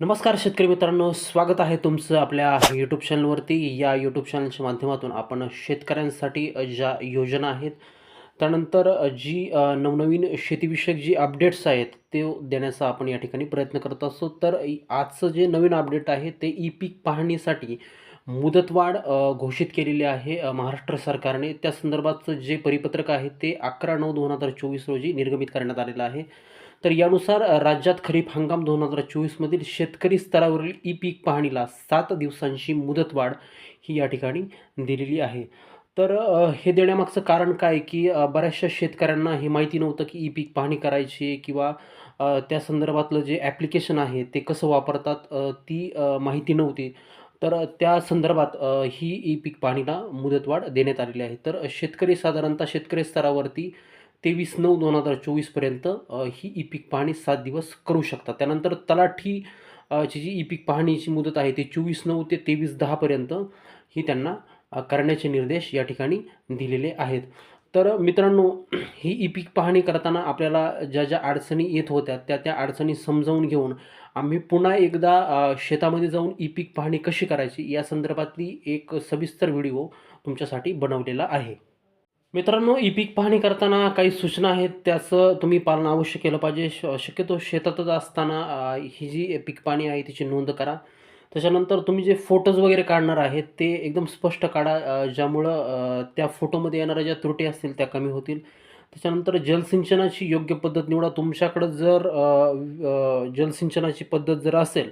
नमस्कार शेतकरी मित्रांनो स्वागत आहे तुमचं आपल्या यूट्यूब चॅनलवरती या यूट्यूब चॅनलच्या माध्यमातून आपण शेतकऱ्यांसाठी ज्या योजना आहेत त्यानंतर जी नवनवीन शेतीविषयक जी अपडेट्स आहेत ते देण्याचा आपण या ठिकाणी प्रयत्न करत असतो. तर आजचं जे नवीन अपडेट आहे ते ई पीक पाहणीसाठी मुदतवाढ घोषित केलेली आहे महाराष्ट्र सरकारने. त्या संदर्भातचं जे परिपत्रक आहे ते अकरा नऊ दोन हजार चोवीस रोजी निर्गमित करण्यात आलेलं आहे. तर यानुसार राज्यात खरीप हंगाम दोन हजार चोवीसमधील शेतकरी स्तरावरील ई पीक पाहणीला सात दिवसांची मुदतवाढ ही या ठिकाणी दिलेली आहे. तर हे देण्यामागचं कारण काय? की बऱ्याचशा शेतकऱ्यांना हे माहिती नव्हतं की ई पीक पाहणी करायची किंवा त्या संदर्भातलं जे ॲप्लिकेशन आहे ते कसं वापरतात ती माहिती नव्हती. तर त्या संदर्भात ही ई पीक पाहणीला मुदतवाढ देण्यात आलेली आहे. तर शेतकरी साधारणतः शेतकरी स्तरावरती तेवीस नऊ दोन हजार चोवीसपर्यंत ही ई पीक पाहणी सात दिवस करू शकतात. त्यानंतर तलाठी ची जी ई पीक पाहणीची मुदत आहे ती चोवीस नऊ ते तेवीस दहापर्यंत ही त्यांना करण्याचे निर्देश या ठिकाणी दिलेले आहेत. तर मित्रांनो ही ई पीक पाहणी करताना आपल्याला ज्या ज्या अडचणी येत होत्या त्या त्या अडचणी समजावून घेऊन आम्ही पुन्हा एकदा शेतामध्ये जाऊन ई पीक पाहणी कशी करायची या संदर्भातली एक सविस्तर व्हिडिओ तुमच्यासाठी बनवलेला आहे. मित्रांनो ई पीक पाहणी करताना काही सूचना आहेत त्याचं तुम्ही पालन अवश्य केलं पाहिजे. श शक्यतो शेतातच असताना ही जी पीक पाहणी आहे तिची नोंद करा. त्याच्यानंतर तुम्ही जे फोटोज वगैरे काढणार आहेत ते एकदम स्पष्ट काढा ज्यामुळं त्या फोटोमध्ये येणाऱ्या ज्या त्रुटी असतील त्या कमी होतील. त्याच्यानंतर जलसिंचनाची योग्य पद्धत निवडा. तुमच्याकडं जर जलसिंचनाची पद्धत जर असेल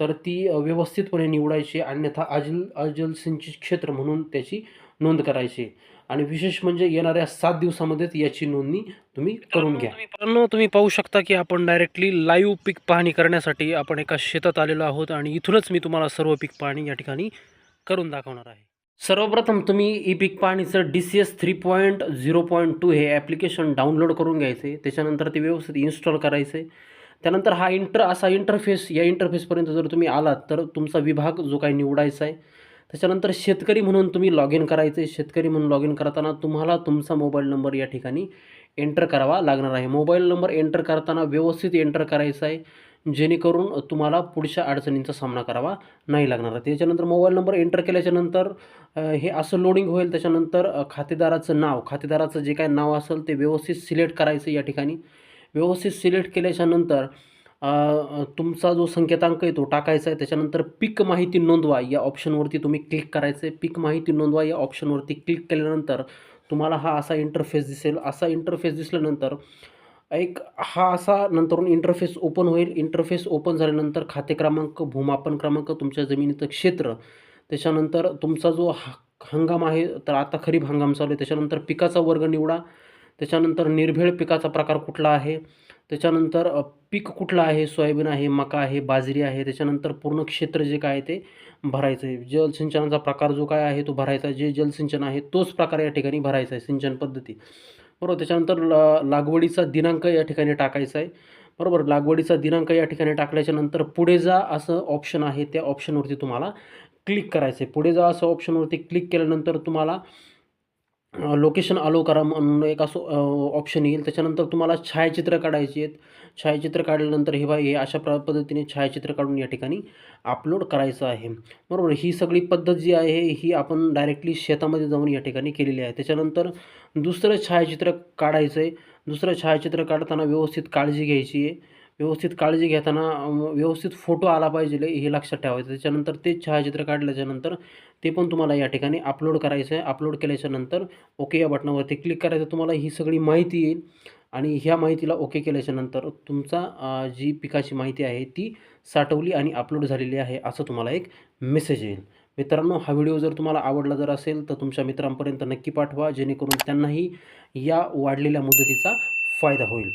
तर ती व्यवस्थितपणे निवडायची. अन्यथा अजल अजलसिंचित क्षेत्र म्हणून त्याची नोंद करायची. आणि विशेष म्हणजे येणाऱ्या सात दिवसामध्येच याची नोंदणी तुम्ही करून घ्या. मित्रांनो तुम्ही पाहू शकता की आपण डायरेक्टली लाईव्ह पीक पाहणी करण्यासाठी आपण एका शेतात आलेलो आहोत आणि इथूनच मी तुम्हाला सर्व पीक पाहणी या ठिकाणी करून दाखवणार आहे. सर्वप्रथम तुम्ही ई पीक पाहणीचं D C S three point zero point two हे ॲप्लिकेशन डाउनलोड करून घ्यायचे. त्याच्यानंतर ते व्यवस्थित इन्स्टॉल करायचे. त्यानंतर हा इंटर असा इंटरफेस या इंटरफेसपर्यंत जर तुम्ही आलात तर तुमचा विभाग जो काही निवडायचा आहे त्याच्यानंतर शेतकरी म्हणून तुम्ही लॉग इन करायचं आहे. शेतकरी म्हणून लॉग इन करताना तुम्हाला तुमचा मोबाईल नंबर या ठिकाणी एंटर करावा लागणार आहे. मोबाईल नंबर एंटर करताना व्यवस्थित एंटर करायचा आहे. जेणेकरून तुम्हाला पुढच्या अडचणींचा सामना करावा नाही लागणार आहे. त्याच्यानंतर मोबाईल नंबर एंटर केल्याच्यानंतर हे असं लोडिंग होईल. त्याच्यानंतर खातेदाराचं नाव खातेदाराचं जे काय नाव असेल ते व्यवस्थित सिलेक्ट करायचं या ठिकाणी. व्यवस्थित सिलेक्ट केल्याच्यानंतर तुमचा जो संकेतांक आहे तो टाकायचा आहे. त्याच्यानंतर पीक माहिती नोंदवा या ऑप्शनवरती तुम्ही क्लिक करायचं आहे पीक माहिती नोंदवा या ऑप्शनवरती क्लिक केल्यानंतर तुम्हाला हा असा इंटरफेस दिसेल. असा इंटरफेस दिसल्यानंतर एक हा असा नंतरून इंटरफेस ओपन होईल. इंटरफेस ओपन झाल्यानंतर खाते क्रमांक भूमापन क्रमांक तुमच्या जमिनीचं क्षेत्र त्याच्यानंतर तुमचा जो हंगाम आहे तर आता खरीप हंगाम चालू आहे. त्याच्यानंतर पिकाचा वर्ग निवडा. त्याच्यानंतर निर्भेळ पिकाचा प्रकार कुठला आहे? त्याच्यानंतर पीक कुठलं आहे? सोयाबीन आहे मका आहे बाजरी आहे. त्याच्यानंतर पूर्ण क्षेत्र जे काय आहे ते भरायचं आहे. जलसिंचनाचा प्रकार जो काय आहे तो भरायचा आहे. जे जलसिंचन आहे तोच प्रकार या ठिकाणी भरायचा आहे सिंचन पद्धती. बरोबर? त्याच्यानंतर ला लागवडीचा दिनांक या ठिकाणी टाकायचा आहे. बरोबर? लागवडीचा दिनांक या ठिकाणी टाकल्याच्या नंतर पुढे जा असं ऑप्शन आहे. त्या ऑप्शनवरती तुम्हाला क्लिक करायचं आहे. पुढे जा असं ऑप्शनवरती क्लिक केल्यानंतर तुम्हाला लोकेशन अलो करा म्हणून एक असं ऑप्शन येईल. त्याच्यानंतर तुम्हाला छायाचित्र काढायची आहेत. छायाचित्र काढल्यानंतर हे बा हे अशा प्र पद्धतीने छायाचित्र काढून या ठिकाणी अपलोड करायचं आहे. बरोबर? ही सगळी पद्धत जी आहे ही आपण डायरेक्टली शेतामध्ये जाऊन या ठिकाणी केलेली आहे. त्याच्यानंतर दुसरं छायाचित्र काढायचं आहे दुसरं छायाचित्र काढताना व्यवस्थित काळजी घ्यायची आहे. व्यवस्थित काळजी घेताना व्यवस्थित फोटो आला पाहिजे हे लक्षात ठेवायचं. त्याच्यानंतर ते छायाचित्र काढल्याच्यानंतर ते पण तुम्हाला या ठिकाणी अपलोड करायचं आहे अपलोड केल्याच्यानंतर ओके या बटनावरती क्लिक करायचं. तुम्हाला ही सगळी माहिती येईल. आणि ह्या माहितीला ओके केल्याच्यानंतर तुमचा जी पिकाची माहिती आहे ती साठवली आणि अपलोड झालेली आहे असं तुम्हाला एक मेसेज येईल. मित्रांनो हा व्हिडिओ जर तुम्हाला आवडला जर असेल तर तुमच्या मित्रांपर्यंत नक्की पाठवा. जेणेकरून त्यांनाही या वाढलेल्या मुदतीचा फायदा होईल.